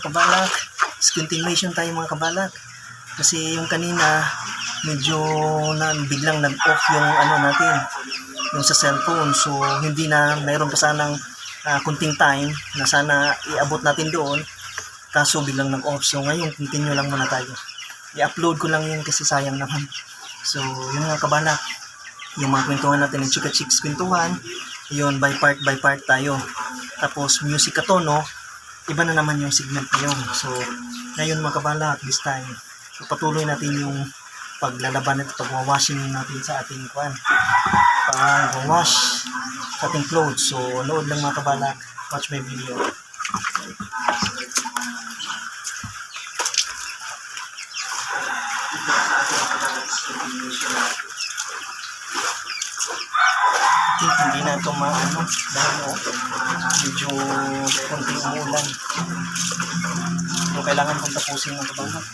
mga kabalak. Continuation tayo mga kabalak. Kasi yung kanina, medyo na, biglang nag-off yung ano natin, yung sa cellphone. So, hindi na, mayroon pa sanang ah, kunting time na sana iabot natin doon. Kaso biglang nag-off. So, ngayon, continue lang muna tayo. I-upload ko lang yun kasi sayang naman. So, yun mga kabalak. Yung mga kwentuhan natin ng Chika Chicks kwentuhan, yun, by part by part tayo. Tapos, music katono, iba na naman yung na yun. So, ngayon mga kabalak, this time, so, patuloy natin yung paglalaban at pagwawashing natin sa ating kwan. Pag-wash sa ating clothes. So, nood lang mga kabalak. Watch my video. Hindi na ito maano dahil oh, medyo konting umulan. So, kailangan kong tapusin ng kabangat.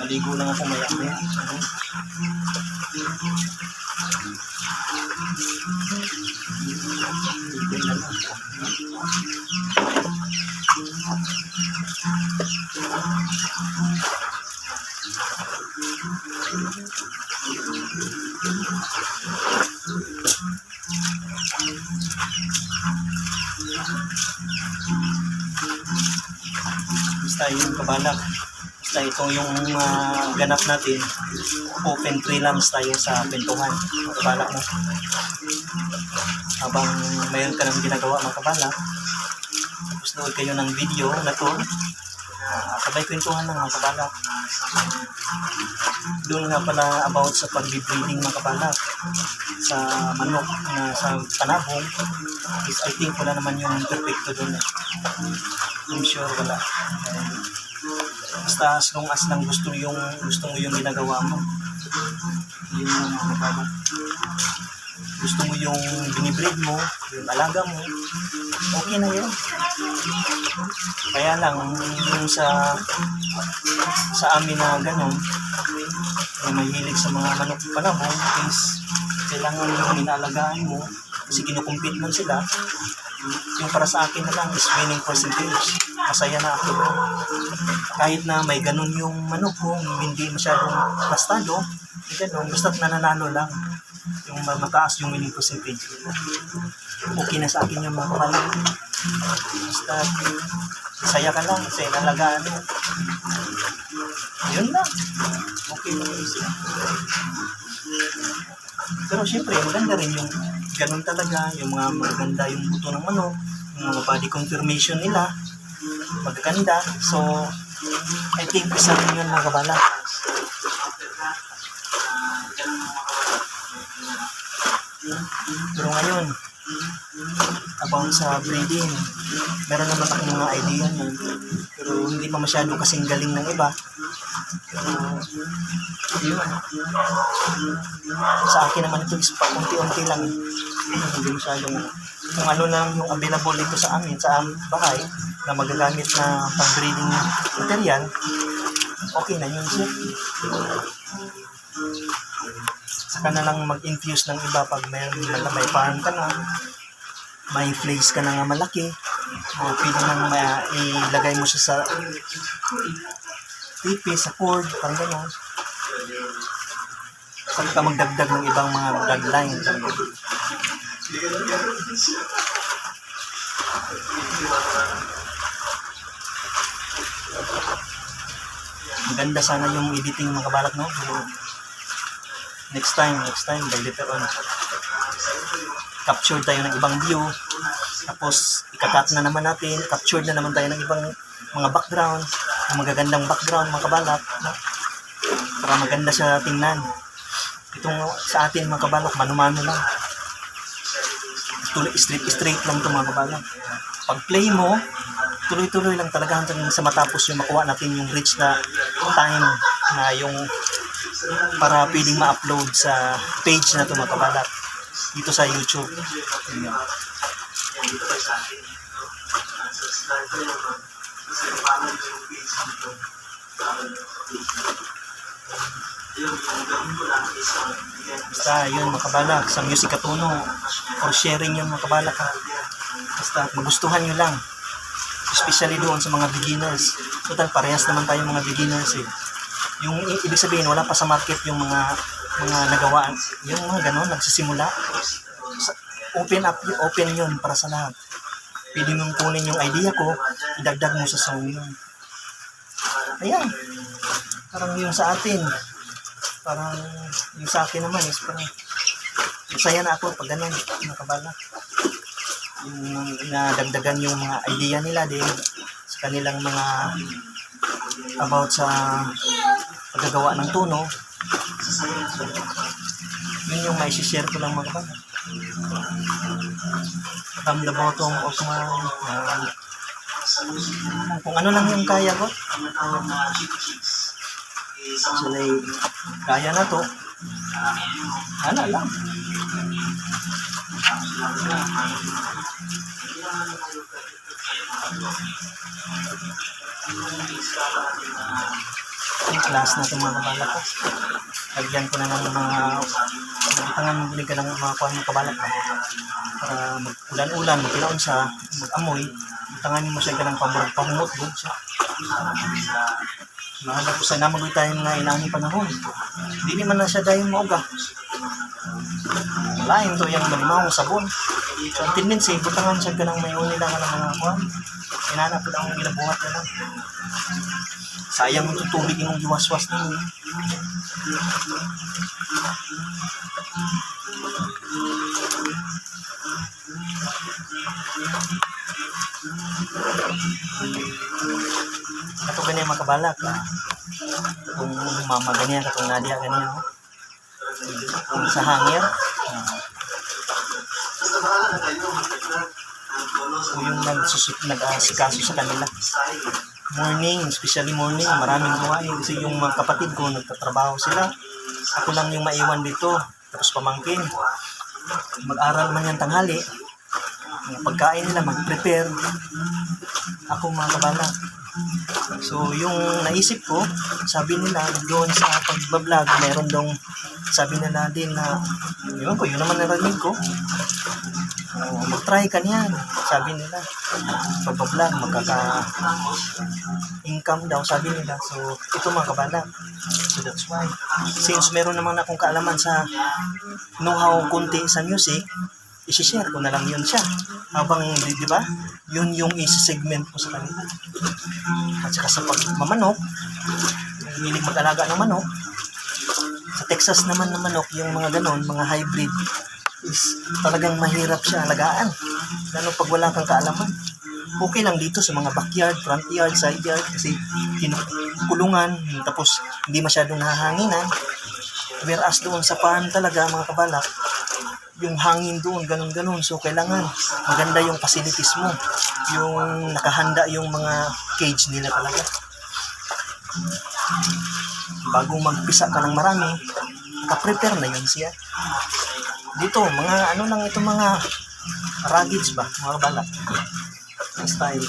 Maligo lang ako maya maya. So, ligo Basta yung kabalak. Basta ito yung ah, ganap natin. Open freelance tayo sa pentuhan. Mga kabalak mo. Habang mayroon ka ng ginagawa mga kabalak, tapos nood kayo ng video na to, ah, sabay kwentuhan ng mga kabalak. Doon nga pala about sa pag-breeding mga kabalak sa manok na sa panabong is I think wala naman yung perfecto doon eh. I'm sure wala. Basta as long as lang gusto yung gusto mo yung ginagawa mo. Yun yung kabalak. Gusto mo yung binibreed mo, yung alaga mo, okay na yun. Kaya lang, yung sa sa amin na ganun, na mahilig sa mga manok panabong is kailangan yung inaalagaan mo kasi kinukumpit mo sila yung para sa akin na lang is winning percentage masaya na ako. Kahit na may ganun yung manok ko hindi masyadong bastado eh, ganun, basta't nananalo lang. Yung ma- mataas yung winning percentage okay na sa akin yung mga kapalang basta saya ka lang kasi nalagaan mo yun lang. Okay lang yun siya pero syempre, maganda rin yung ganun talaga, yung mga maganda yung buto ng manok, yung mga body confirmation nila, magaganda. So, I think isa rin yun mga kabala. Pero ngayon, about sa breeding, meron naman akong mga idea nun. Pero hindi pa masyado kasing galing ng iba. Pero, yun. Sa akin naman ito is pakunti-unti lang. Hindi masyadong kung ano lang yung available dito sa amin, sa aming bahay, na magagamit na pang-breeding material, okay na yun siya. Saka na lang mag-infuse ng iba pag may, may farm ka na, may place ka na nga malaki, uh, pwede nang ilagay mo siya sa tipi, sa cord, parang gano'n. Saka ka magdagdag ng ibang mga bloodline. Maganda sana yung editing mga kabalak, no? Pero next time, next time, by later. Capture tayo ng ibang view. Tapos, ikakat na naman natin. Capture na naman tayo ng ibang mga background. Ng magagandang background, mga kabalak. No? Para maganda siya tingnan. Itong sa atin mga kabalak, mano-mano lang. Tuloy, straight, straight lang ito mga kabalak. Pag play mo, tuloy-tuloy lang talaga hanggang sa matapos yung makuha natin yung reach na time na yung para pwedeng ma-upload sa page na ito mga kabalak dito sa YouTube. Yun. Basta yun mga sa music katuno or sharing yun mga ha. Basta magustuhan nyo lang. Especially doon sa mga beginners. Total, parehas naman tayo mga beginners eh. Yung ibig sabihin, wala pa sa market yung mga mga nagawaan. Yung mga ganon, nagsisimula. Open up, open yun para sa lahat. Pwede mong kunin yung idea ko, idagdag mo sa song yun. Ayan. Parang yung sa atin. Parang yung sa akin naman is parang masaya na ako pag ganun, nakabala. Yung nadagdagan yung mga idea nila din sa kanilang mga about sa paggagawa ng tono. So, yun yung may share ko lang mga kabala. From the bottom of my uh, kung ano lang yung kaya ko. So, like, kaya na to. Ano lang. Class na itong mga kabalak ko. Lagyan ko na ng mga tangan ka ng mga kuhan ng kabalak ko. Para mag-ulan-ulan, magkilaon sa mag-amoy. Tanganin mo siya ka ng pamurag pamumot doon siya. Mahal ko sa namagoy tayo nga inani panahon. Hindi naman na siya dahil mauga. Lain to yung malimawang sabon. So, ang tendency, butangan siya ka ng may nila ka ng mga kuhan. Inanap ko lang ang ginabuhat na lang. Sayang mo tutubig yung iwaswas ninyo. Kato ganyan makabalak. Ah. Kung mama ganyan, katong Nadia ganyan. Oh. Kung sa hangir. Ah. Kung yung nagsusut, nag-asikaso sa kanila. Morning, especially morning, maraming gawain. Kasi yung mga kapatid ko, nagtatrabaho sila. Ako lang yung maiwan dito. Tapos pamangkin. Mag-aral man yan tanghali. Mga pagkain nila, mag-prepare. Ako mga kabala. So, yung naisip ko, sabi nila doon sa pagbablog, meron dong sabi nila din na, yun ko, yun naman narinig ko. Oh, mag-try ka niyan. Sabi nila, pagbablog, magkaka-income daw, sabi nila. So, ito mga kabala. So, that's why. Since meron naman akong kaalaman sa know-how kunti sa music, isi-share ko na lang yun siya. Habang, di, di ba, yun yung isi-segment ko sa kanila. At saka sa pagmamanok, hilig mag-alaga ng manok, sa Texas naman na manok, yung mga ganon, mga hybrid, is talagang mahirap siya alagaan. Lalo pag wala kang kaalaman. Okay lang dito sa mga backyard, front yard, side yard, kasi kulungan, tapos hindi masyadong nahahanginan. Whereas doon sa farm talaga, mga kabalak, yung hangin doon, ganun-ganun. So, kailangan maganda yung facilities mo. Yung nakahanda yung mga cage nila talaga. Bago magpisa ka ng marami, naka-prepare na yun siya. Dito, mga ano lang ito mga ruggeds ba? Mga balak. Style.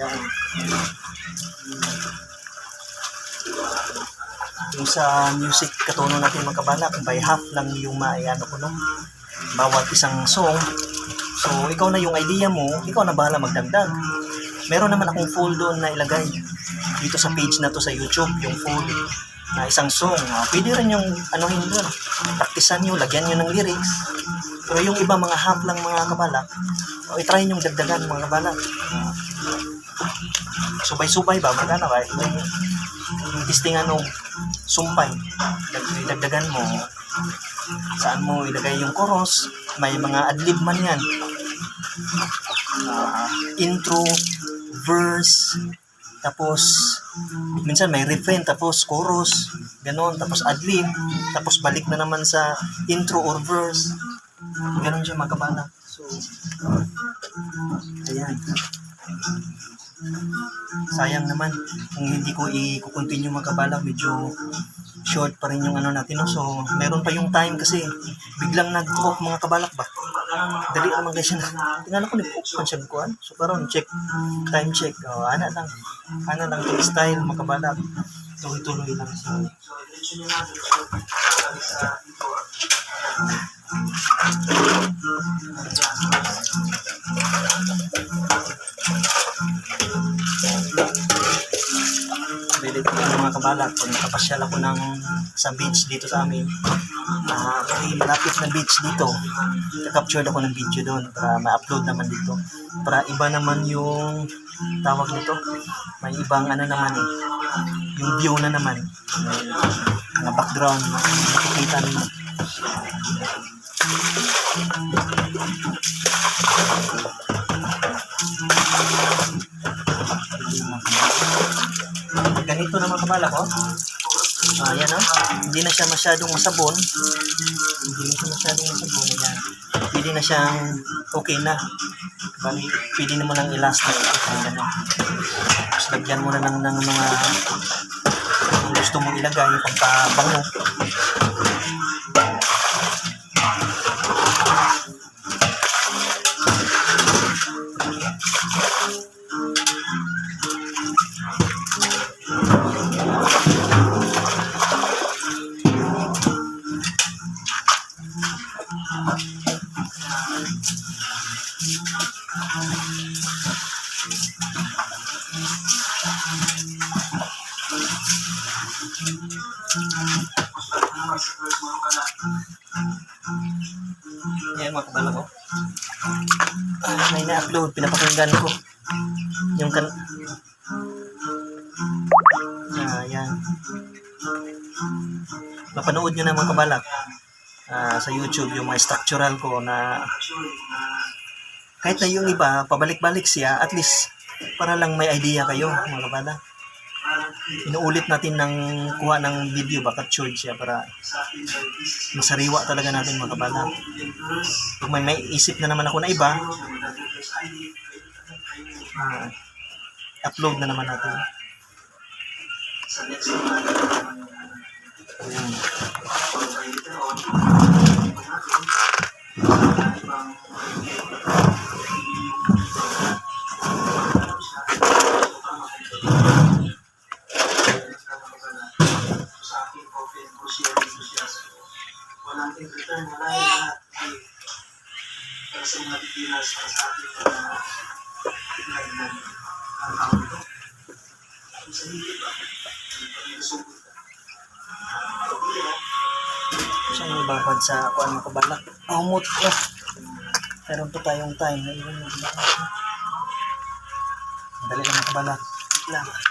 Yan. Yung sa music katuno natin mga kabalak, by half lang yung maiano ko nung bawat isang song. So, ikaw na yung idea mo, ikaw na bahala magdagdag. Meron naman akong full doon na ilagay dito sa page na to sa YouTube, yung full na isang song. Uh, pwede rin yung anuhin doon. Praktisan nyo, lagyan nyo ng lyrics. Pero yung iba mga half lang mga kabalak, o itry nyo dagdagan mga kabalak. Uh, subay-subay ba, magana ba? Yung testingan ng sumpay, dag- dagdagan mo, saan mo ilagay yung chorus, may mga adlib man yan. Ah, intro, verse, tapos minsan may refrain, tapos chorus, ganon, tapos adlib, tapos balik na naman sa intro or verse. Ganon siya magkabala. So, ayan sayang naman. Kung hindi ko i-continue magkabala medyo short pa rin yung ano natin no? so meron pa yung time kasi biglang nag-off mga kabalak ba? Dali naman guys na tingnan ko ni Pops man ko so karon check time check oh, ana lang. Ana lang yung style mga kabalak. Tuloy-tuloy lang sa Thank Bili ko ng mga kabalat. Kung nakapasyal ako ng, sa beach dito sa amin, ah, uh, may malapit na beach dito, kakapture ako ng video doon para ma-upload naman dito. Para iba naman yung tawag nito. May ibang ano naman eh. Yung view na naman. May mga background na makikita nyo. Thank you. Kabala ko. Ah, yan oh. Hindi na siya masyadong masabon. Hindi na siya masyadong masabon. Yan. Pwede na siyang okay na. Bali, pwede mo nang i-last na ito. Ganun. Tapos lagyan mo na lang ng mga gusto mong ilagay pagkabango. Yan mga kabala ko. Ah, may na-upload, pinapakinggan ko. Yung kan... Ah, yan. Mapanood nyo na mga kabalak ah, sa YouTube yung mga structural ko na kahit na yung iba, pabalik-balik siya, at least para lang may idea kayo mga kabala. Inuulit natin ng kuha ng video, baka captured siya para masariwa talaga natin mga kabala. Kung may may isip na naman ako na iba, ah, upload na naman natin. Ayan. walang Kung sa hindi ba, pag-iusugod ka. Siya yung babad sa kuan mga kabala. Amot ko. Meron pa tayong time. Dali lang mga kabala. Wait lang.